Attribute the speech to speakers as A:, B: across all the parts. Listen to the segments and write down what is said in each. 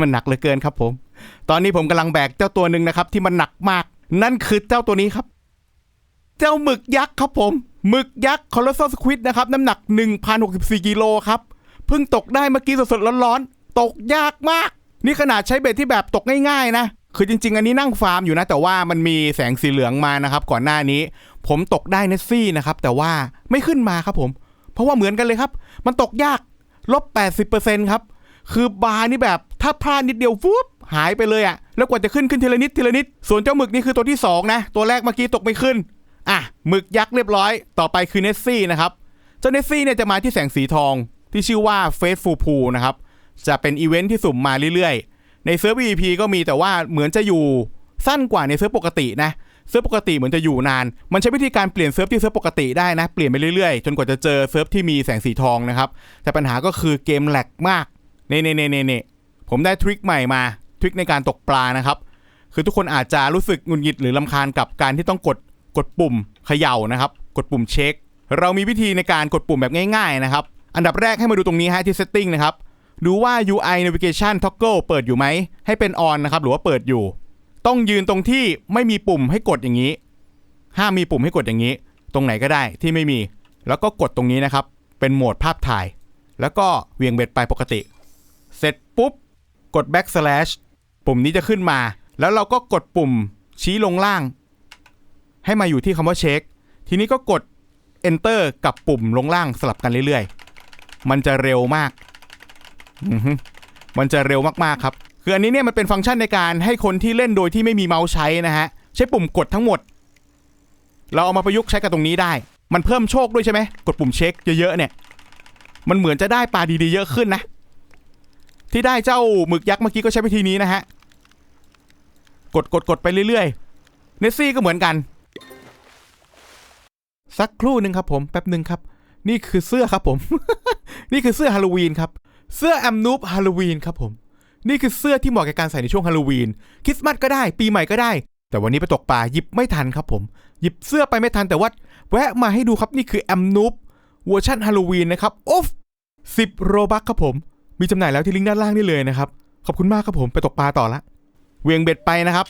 A: มันหนักเหลือเกินครับผม ตอนนี้ผมกำลังแบกเจ้าตัวหนึ่งนะครับ ที่มันหนักมาก นั่นคือเจ้าตัวนี้ครับ เจ้าหมึกยักษ์ครับผม หมึกยักษ์คอร์โซสควิดนะครับ น้ำหนัก 1,064กิโลครับ เพิ่งตกได้เมื่อกี้สดๆร้อนๆ ตกยากมาก นี่ขนาดใช้เบ็ดที่แบบตกง่ายๆ นะ คือจริง ๆ อันนี้นั่งฟาร์มอยู่นะ แต่ว่ามันมีแสงสีเหลืองมานะครับ ก่อนหน้านี้ ผมตกได้เนสซี่นะครับ แต่ว่าไม่ขึ้นมาครับผม เพราะว่าเหมือนกันเลยครับ มันตกยากลบ80%ครับ คือบาร์นี่แบบถ้าพลาดนิดเดียวฟุบหายไปเลยอะแล้วกว่าจะขึ้นขึ้นทีละนิดทีละนิด ส่วนเจ้าหมึกนี่คือตัวที่สองนะ ตัวแรกเมื่อกี้ตกไม่ขึ้น อะหมึกยักษ์เรียบร้อย ต่อไปคือเนสซี่นะครับ เจ้าเนสซี่เนี่ยจะมาที่แสงสีทองที่ชื่อว่าเฟสฟูพูนะครับ จะเป็นอีเวนท์ที่สุ่มมาเรื่อยๆ ในเซิร์ฟ VP ก็มีแต่ว่าเหมือนจะอยู่สั้นกว่าในเซิร์ฟปกตินะ เซิร์ฟปกติเหมือนจะอยู่นาน มันใช้วิธีการเปลี่ยนเซิร์ฟที่เซิร์ฟปกติได้นะ เปลี่ยนไปเรื่อยๆ จนกว่าจะเจอเซิร์ฟที่มีแสงสีทองนะครับ แต่ปัญหาก็คือเกมแหลกมาก เน่เน่เน่เน่เน่ผมได้ทริคใหม่มาทริคในการตกปลานะครับ คือทุกคนอาจจะรู้สึกงุดหงิดหรือลำคาญกับการที่ต้องกดกดปุ่มเขย่านะครับ กดปุ่มเช็ค เรามีวิธีในการกดปุ่มแบบง่ายๆนะครับ อันดับแรกให้มาดูตรงนี้ฮะที่ setting นะครับ ดูว่า UI navigation toggle เปิดอยู่ไหม ให้เป็น on นะครับ หรือว่าเปิดอยู่ ต้องยืนตรงที่ไม่มีปุ่มให้กดอย่างนี้ ห้ามมีปุ่มให้กดอย่างนี้ ตรงไหนก็ได้ที่ไม่มี แล้วก็กดตรงนี้นะครับ เป็นโหมดภาพถ่าย แล้วก็เวียงเบ็ดไปปกติ ปุ๊บ กด backslash ปุ่มนี้จะขึ้นมา แล้วเราก็กดปุ่มชี้ลงล่าง ให้มาอยู่ที่คำว่าเช็ค ทีนี้ก็กด enter กับปุ่มลงล่างสลับกันเรื่อยๆ มันจะเร็วมาก มันจะเร็วมากๆครับ คืออันนี้เนี่ยมันเป็นฟังก์ชันในการให้คนที่เล่นโดยที่ไม่มีเมาส์ใช้นะฮะ ใช้ปุ่มกดทั้งหมด เราเอามาประยุกต์ใช้กับตรงนี้ได้ มันเพิ่มโชคด้วยใช่ไหม กดปุ่มเช็คเยอะๆเนี่ย มันเหมือนจะได้ปลาดีๆเยอะขึ้นนะ ที่ได้เจ้าหมึกยักษ์เมื่อกี้ก็ใช้วิธีนี้นะฮะ กดกดกดไปเรื่อยๆ เนสซี่ก็เหมือนกัน สักครู่หนึ่งครับผม แป๊บหนึ่งครับ นี่คือเสื้อครับผม นี่คือเสื้อฮาโลวีนครับ เสื้อแอมนูบฮาโลวีนครับผม นี่คือเสื้อที่เหมาะกับการใส่ในช่วงฮาโลวีน คริสต์มาสก็ได้ ปีใหม่ก็ได้ แต่วันนี้ไปตกปลาหยิบไม่ทันครับผม หยิบเสื้อไปไม่ทันแต่ว่าแวะมาให้ดูครับนี่คือแอมนูบเวอร์ชันฮาโลวีนนะครับโอ้สิบโรบัคครับผม มีจำหน่ายแล้วที่ลิงก์ด้านล่างนี่เลยนะครับ ขอบคุณมากครับผมไปตกปลาต่อละ เวียงเบ็ดไปนะครับ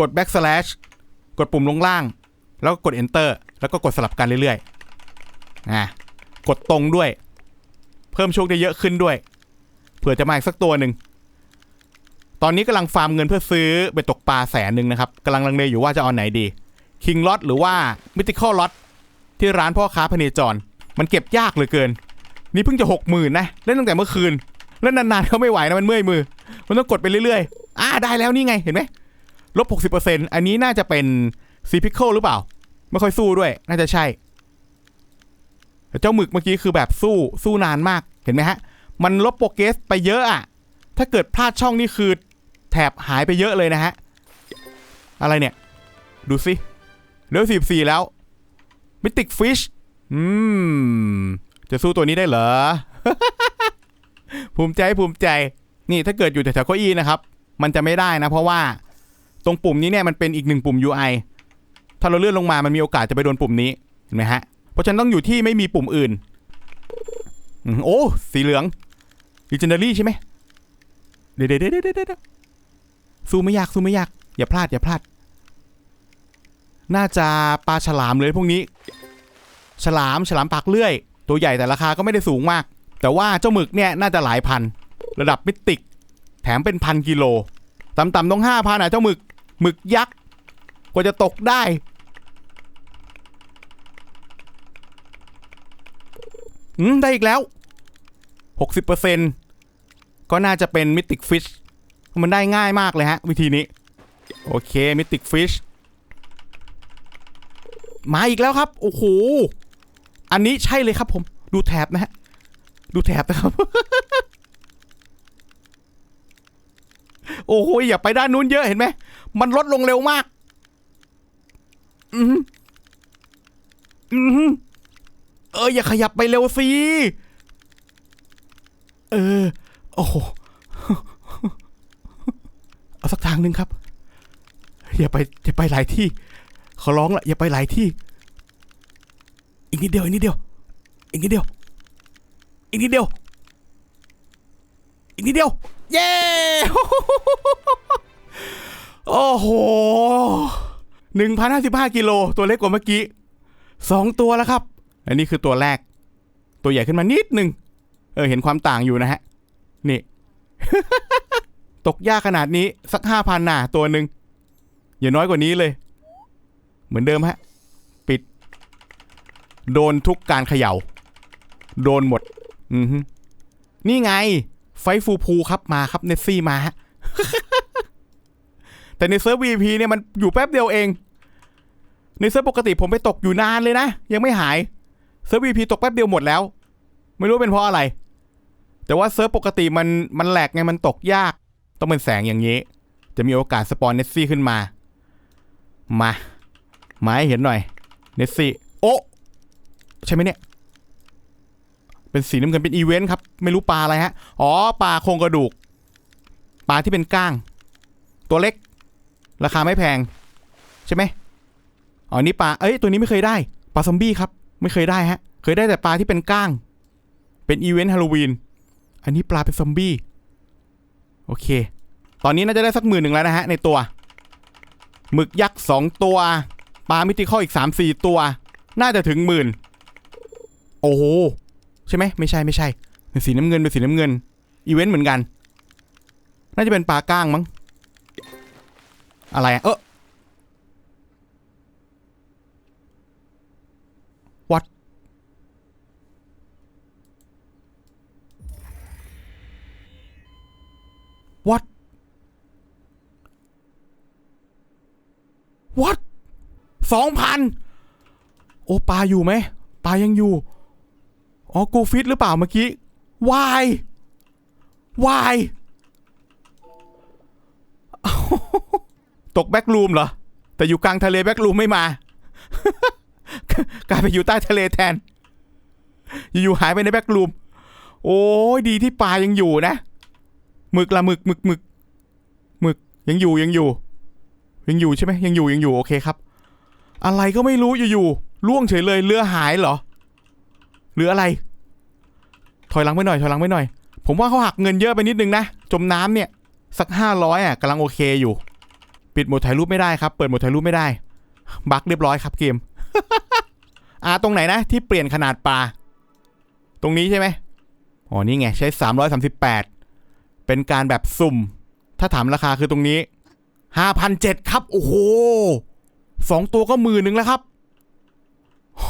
A: กด backslash กดปุ่มลงล่าง แล้วก็กด enter แล้วก็กดสลับกันเรื่อยๆนะกดตรงด้วย เพิ่มโชคได้เยอะขึ้นด้วย เผื่อจะมาอีกสักตัวหนึ่งตอนนี้กำลังฟาร์มเงินเพื่อซื้อเบ็ดตกปลาแสนหนึ่งนะครับกำลังลังเลอยู่ว่าจะเอาไหนดี King Lot หรือว่า Mythical Lot ที่ร้านพ่อค้าพเนจร มันเก็บยากเหลือเกิน นี่เพิ่งจะหกหมื่นนะเล่นตั้งแต่เมื่อคืนเล่นนานๆเขาไม่ไหวนะมันเมื่อยมือ มันต้องกดไปเรื่อยๆอ่าได้แล้วนี่ไงเห็นไหมลบ60%อันนี้น่าจะเป็นซีพิคหรือเปล่า ไม่ค่อยสู้ด้วย น่าจะใช่แต่เจ้าหมึกเมื่อกี้คือแบบสู้สู้นานมากเห็นไหมฮะ มันลบโปรเกสไปเยอะอะถ้าเกิดพลาดช่องนี่คือแถบหายไปเยอะเลยนะฮะ อะไรเนี่ย ดูสิเลือสิบสี่แล้วมิติกฟิช อืม จะสู้ตัวนี้ได้เหรอ ภูมิใจภูมิใจ นี่ถ้าเกิดอยู่แถวๆเก้าอี้นะครับ มันจะไม่ได้นะ เพราะว่าตรงปุ่มนี้เนี่ยมันเป็นอีกหนึ่งปุ่ม UI ถ้าเราเลื่อนลงมามันมีโอกาสจะไปโดนปุ่มนี้เห็นไหมฮะ เพราะฉะนันต้องอยู่ที่ไม่มีปุ่มอื่น โอ้ สีเหลือง Legendary ใช่ไหมเดี๋ยวเดี๋ยวเดี๋ยวเดี๋ยวเดี๋ยวสู้ไม่ยากสู้ไม่ยาก อย่าพลาดอย่าพลาด น่าจะปลาฉลามเลยพวกนี้ ฉลามฉลามปากเลื่อย ตัวใหญ่แต่ราคาก็ไม่ได้สูงมาก แต่ว่าเจ้าหมึกเนี่ยน่าจะหลายพัน ระดับมิติก แถมเป็นพันกิโลต่ำๆต้องห้าพันอะเจ้าหมึกหมึกยักษ์กว่าจะตกได้ อืม ได้อีกแล้ว 60%ก็น่าจะเป็นมิติกฟิช มันได้ง่ายมากเลยฮะ วิธีนี้ โอเคมิติกฟิช มาอีกแล้วครับ โอ้โห อันนี้ใช่เลยครับผม ดูแถบนะฮะ ดูแถบนะครับ โอ้โหอย่าไปด้านนู้นเยอะเห็นไหม มันลดลงเร็วมาก อือหืออือหือเอออย่าขยับไปเร็วสิ เออ โอ้โห เอาสักทางหนึ่งครับ อย่าไปอย่าไปหลายที่ ขอร้องละอย่าไปหลายที่ อีกนิดเดียวอีกนิดเดียวอีกนิดเดียวอีกนิดเดียวนิดเดียว เย้ โอ้โหหนึ่งพันห้าสิบห้ากิโลตัวเล็กกว่าเมื่อกี้สองตัวแล้วครับ อันนี้คือตัวแรก ตัวใหญ่ขึ้นมานิดนึง เออ เห็นความต่างอยู่นะฮะ นี่ ตกยากขนาดนี้สักห้าพันหน่าตัวหนึ่งอย่าน้อยกว่านี้เลย เหมือนเดิมฮะ โดนทุกการเขย่า โดนหมด อือนี่ไง ไฟฟูพูครับมาครับเนสซี่มา แต่ในเซิร์ฟ VP เนี่ยมันอยู่แป๊บเดียวเอง ในเซิร์ฟปกติผมไปตกอยู่นานเลยนะ ยังไม่หาย เซิร์ฟ VP ตกแป๊บเดียวหมดแล้ว ไม่รู้เป็นเพราะอะไร แต่ว่าเซิร์ฟปกติมันมันแหลกไงมันตกยาก ต้องเป็นแสงอย่างนี้ จะมีโอกาสสปอนเนสซี่ขึ้นมา มา มาให้เห็นหน่อย เนสซี่ ใช่ไหมเนี่ย เป็นสีน้ำเงินเป็นอีเวนต์ครับ ไม่รู้ปลาอะไรฮะ อ๋อปลาโครงกระดูก ปลาที่เป็นก้าง ตัวเล็ก ราคาไม่แพง ใช่ไหมอ๋อนี่ปลา เอ้ย ตัวนี้ไม่เคยได้ ปลาซอมบี้ครับ ไม่เคยได้ฮะ เคยได้แต่ปลาที่เป็นก้าง เป็นอีเวนต์ฮาโลวีน อันนี้ปลาเป็นซอมบี้ โอเค ตอนนี้น่าจะได้สักหมื่นหนึ่งแล้วนะฮะ ในตัว หมึกยักษ์สองตัว ปลามิติคอลอีกสามสี่ตัว น่าจะถึงหมื่น โอ้โห ใช่ไหมไม่ใช่ไม่ใช่เป็นสีน้ำเงินเป็นสีน้ำเงิน อีเวนต์เหมือนกัน น่าจะเป็นปลาก้างมั้ง อะไรเออ what what what สองพันโอ้ปลาอยู่ไหมปลายังอยู่ อ๋อ กูฟิตหรือเปล่าเมื่อกี้วายวายตกแบ็กรูมเหรอ แต่อยู่กลางทะเลแบ็กรูมไม่มา กลายไปอยู่ใต้ทะเลแทน อยู่หายไปในแบ็กรูม โอ้ยดีที่ปลายังอยู่นะ หมึกละหมึกหมึกหมึกหมึกยังอยู่ยังอยู่ ยังอยู่ใช่ไหมยังอยู่ยังอยู่โอเคครับ อะไรก็ไม่รู้อยู่ๆล่วงเฉยเลยเรือหายเหรอ หรืออะไร ถอยหลังไปหน่อย ถอยหลังไปหน่อย ผมว่าเขาหักเงินเยอะไปนิดนึงนะ จมน้ำเนี่ย สักห้าร้อยอะกำลังโอเคอยู่ ปิดโหมดถ่ายรูปไม่ได้ครับ เปิดโหมดถ่ายรูปไม่ได้ บั๊กเรียบร้อยครับเกม อ่าตรงไหนนะ ที่เปลี่ยนขนาดปลา ตรงนี้ใช่ไหมอ๋อนี่ไงใช้338เป็นการแบบสุ่ม ถ้าถามราคาคือตรงนี้5,007ครับ โอ้โหสองตัวก็หมื่นหนึ่งแล้วครับโ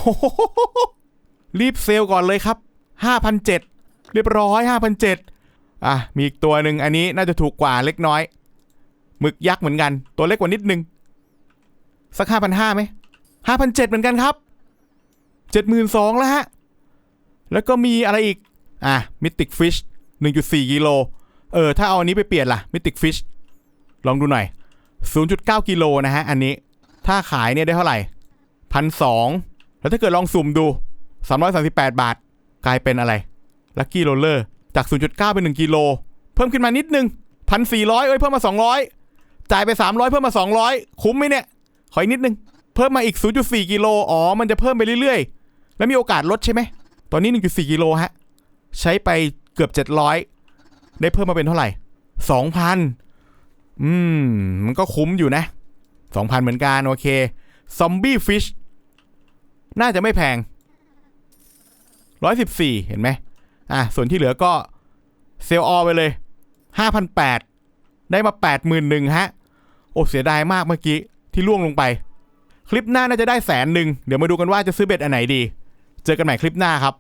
A: รีบเซลก่อนเลยครับ5,007เรียบร้อย5,007อะ มีอีกตัวหนึ่งอันนี้น่าจะถูกกว่าเล็กน้อย หมึกยักษ์เหมือนกัน ตัวเล็กกว่านิดนึง สัก5,500ไหม5,007เหมือนกันครับ72,000แล้วฮะ แล้วก็มีอะไรอีก อะมิติกฟิช1.4กิโล เออ ถ้าเอาอันนี้ไปเปลี่ยนล่ะมิติกฟิชลองดูหน่อย 0.9กิโลนะฮะ อันนี้ ถ้าขายเนี่ยได้เท่าไหร่พันสองแล้วถ้าเกิดลองสุ่มดู 338 บาท กลายเป็นอะไรลัคกี้โรลเลอร์จาก 0.9 เป็น 1กิโล เพิ่มขึ้นมานิดนึง 1,400 เอ้ย เพิ่มมา 200 จ่ายไป 300 เพิ่มมา 200 คุ้มไหมเนี่ย ขออีกนิดนึง เพิ่มมาอีก 0.4 กิโล อ๋อ มันจะเพิ่มไปเรื่อยๆ แล้วมีโอกาสลดใช่ไหม ตอนนี้ 1.4 กิโลฮะ ใช้ไปเกือบ 700 ได้เพิ่มมาเป็นเท่าไหร่ 2,000 อืม มันก็คุ้มอยู่นะ 2,000 เหมือนกัน โอเค ซอมบี้ฟิช น่าจะไม่แพง ร้อยสิบสี่เห็นไหมอะส่วนที่เหลือก็เซลล์ออไปเลยห้าพันแปดได้มาแปดหมื่นหนึ่งฮะ โอ้เสียดายมากเมื่อกี้ที่ล่วงลงไป คลิปหน้าน่าจะได้แสนหนึ่ง เดี๋ยวมาดูกันว่าจะซื้อเบ็ดอันไหนดี เจอกันใหม่คลิปหน้าครับ